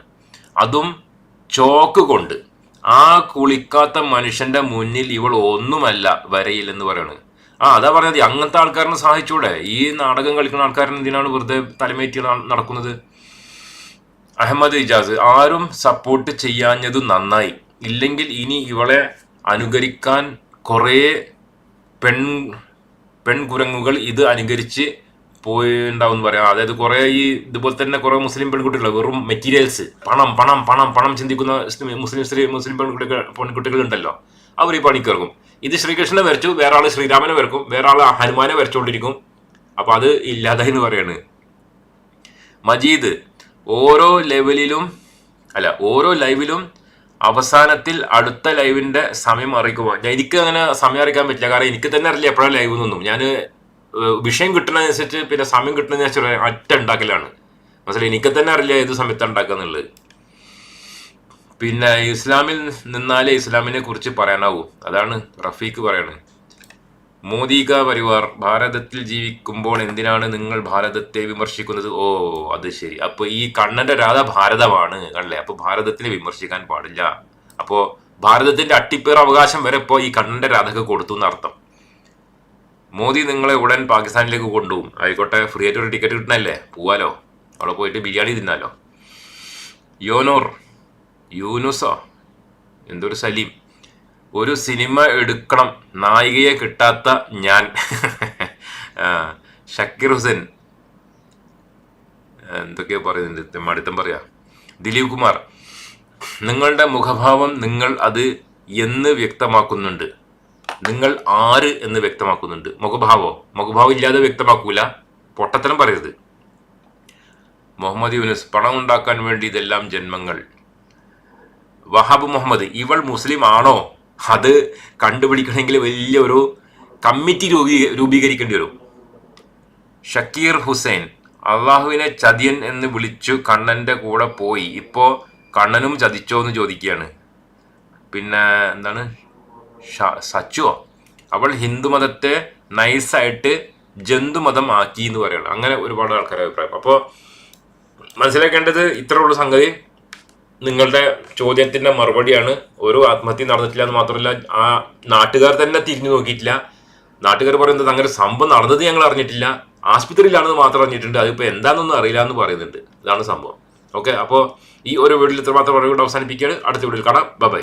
[SPEAKER 1] അതും ചോക്ക് കൊണ്ട്. ആ കുളിക്കാത്ത മനുഷ്യന്റെ മുന്നിൽ ഇവൾ ഒന്നുമല്ല വരയില്ലെന്ന് പറയുന്നത് ആ അതാ പറഞ്ഞത്. അങ്ങനത്തെ ആൾക്കാരനെ സഹായിച്ചൂടെ? ഈ നാടകം കളിക്കുന്ന ആൾക്കാരൻ എന്തിനാണ് വെറുതെ തലമേറ്റി നടക്കുന്നത്? അഹമ്മദ് ഇജാസ് ആരും സപ്പോർട്ട് ചെയ്യാഞ്ഞത് നന്നായി. ഇല്ലെങ്കിൽ ഇനി ഇവളെ അനുകരിക്കാൻ കുറേ പെൺ പെൺകുരങ്ങുകൾ ഇത് അനുകരിച്ച് പോയിണ്ടാവും പറയാം. അതായത് കുറെ ഈ ഇതുപോലെ തന്നെ കുറേ മുസ്ലിം പെൺകുട്ടികൾ വെറും മെറ്റീരിയൽസ് പണം പണം പണം പണം ചിന്തിക്കുന്ന മുസ്ലിം സ്ത്രീ മുസ്ലിം പെൺകുട്ടികൾ പെൺകുട്ടികൾ ഉണ്ടല്ലോ അവർ ഈ പണിക്കിറങ്ങും. ഇത് ശ്രീകൃഷ്ണനെ വരച്ചു വേറെ ആൾ ശ്രീരാമനെ വരക്കും വേറെ ആൾ ഹനുമാനെ വരച്ചുകൊണ്ടിരിക്കും അപ്പൊ അത് ഇല്ലാതായി എന്ന് പറയാണ്. മജീദ് ഓരോ ലെവലിലും അല്ല ഓരോ ലൈവിലും അവസാനത്തിൽ അടുത്ത ലൈവിന്റെ സമയം അറിയിക്കുമോ? ഞാൻ എനിക്ക് അങ്ങനെ സമയം അറിയിക്കാൻ പറ്റില്ല. കാരണം എനിക്ക് തന്നെ അറിയില്ല എപ്പോഴാണ് ലൈവ് എന്നൊന്നും. ഞാൻ വിഷയം കിട്ടണതനുസരിച്ച് പിന്നെ സമയം കിട്ടുന്നതിനനുസരിച്ച് അറ്റ ഉണ്ടാക്കലാണ്. മനസ്സിലായി? എനിക്ക് തന്നെ അറിയില്ല ഏത് സമയത്താണ് ഉണ്ടാക്കുക എന്നുള്ളത്. പിന്നെ ഇസ്ലാമിൽ നിന്നാലേ ഇസ്ലാമിനെ കുറിച്ച് പറയാനാവൂ. അതാണ് റഫീഖ് പറയണത്. മോദിക പരിവാർ ഭാരതത്തിൽ ജീവിക്കുമ്പോൾ എന്തിനാണ് നിങ്ങൾ ഭാരതത്തെ വിമർശിക്കുന്നത്? ഓ അത് ശരി. അപ്പൊ ഈ കണ്ണന്റെ രാധ ഭാരതമാണ് അല്ലേ അപ്പൊ ഭാരതത്തിനെ വിമർശിക്കാൻ പാടില്ല. അപ്പോ ഭാരതത്തിന്റെ അട്ടിപ്പേർ അവകാശം വരെ ഇപ്പോ ഈ കണ്ണന്റെ രാധക്ക് കൊടുത്തു എന്നർത്ഥം. മോദി നിങ്ങളെ ഉടൻ പാകിസ്ഥാനിലേക്ക് കൊണ്ടുപോകും. ആയിക്കോട്ടെ ഫ്രീ ആയിട്ട് ഒരു ടിക്കറ്റ് കിട്ടണല്ലേ പോവാലോ? അവിടെ പോയിട്ട് ബിരിയാണി തിന്നാലോ? യോനോർ യൂനുസോ എന്തൊരു സലീം. ഒരു സിനിമ എടുക്കണം. നായികയെ കിട്ടാത്ത ഞാൻ. ഷക്കീർ ഹുസൈൻ. എന്തൊക്കെയോ പറയുന്നുണ്ട്. തെമ്മാടിത്തം പറയാ. ദിലീപ് കുമാർ നിങ്ങളുടെ മുഖഭാവം നിങ്ങൾ അത് എന്ന് വ്യക്തമാക്കുന്നുണ്ട്. നിങ്ങൾ ആര് എന്ന് വ്യക്തമാക്കുന്നുണ്ട്. മുഖഭാവോ? മുഖഭാവം ഇല്ലാതെ വ്യക്തമാക്കൂല. പൊട്ടത്തരം പറയരുത്. മുഹമ്മദ് യൂനുസ് പണം ഉണ്ടാക്കാൻ വേണ്ടി ഇതെല്ലാം ജന്മങ്ങൾ. വഹാബ് മുഹമ്മദ് ഇവൾ മുസ്ലിം ആണോ? അത് കണ്ടുപിടിക്കണമെങ്കിൽ വലിയ ഒരു കമ്മിറ്റി രൂപീ രൂപീകരിക്കേണ്ടി വരും. ഷക്കീർ ഹുസൈൻ അള്ളാഹുവിനെ ചതിയൻ എന്ന് വിളിച്ചു കണ്ണന്റെ കൂടെ പോയി. ഇപ്പോൾ കണ്ണനും ചതിച്ചോ എന്ന് ചോദിക്കുകയാണ്. പിന്നെ എന്താണ്? സച്ചുവോ അവൾ ഹിന്ദുമതത്തെ നൈസായിട്ട് ജന്തുമതം ആക്കി എന്ന് പറയുന്നത് അങ്ങനെ ഒരുപാട് ആൾക്കാരുടെ അഭിപ്രായം. അപ്പോൾ മനസ്സിലാക്കേണ്ടത് ഇത്ര ഉള്ള സംഗതി. നിങ്ങളുടെ ചോദ്യത്തിന്റെ മറുപടിയാണ് ഓരോ ആത്മഹത്യ നടന്നിട്ടില്ല എന്ന് മാത്രമല്ല ആ നാട്ടുകാർ തന്നെ തിരിഞ്ഞു നോക്കിയിട്ടില്ല. നാട്ടുകാർ പറയുന്നത് അങ്ങനെ സംഭവം നടന്നത് ഞങ്ങൾ അറിഞ്ഞിട്ടില്ല. ആശുപത്രിയിലാണെന്ന് മാത്രം അറിഞ്ഞിട്ടുണ്ട്. അതിപ്പോൾ എന്താണെന്നൊന്നും അറിയില്ല എന്ന് പറയുന്നുണ്ട്. ഇതാണ് സംഭവം. ഓക്കെ അപ്പോൾ ഈ ഒരു വീഡിയോയിൽ ഇത്രമാത്രം പറയുകൊണ്ട് അവസാനിപ്പിക്കുകയാണ്. അടുത്ത വീട്ടിൽ കാണാം. ബൈ.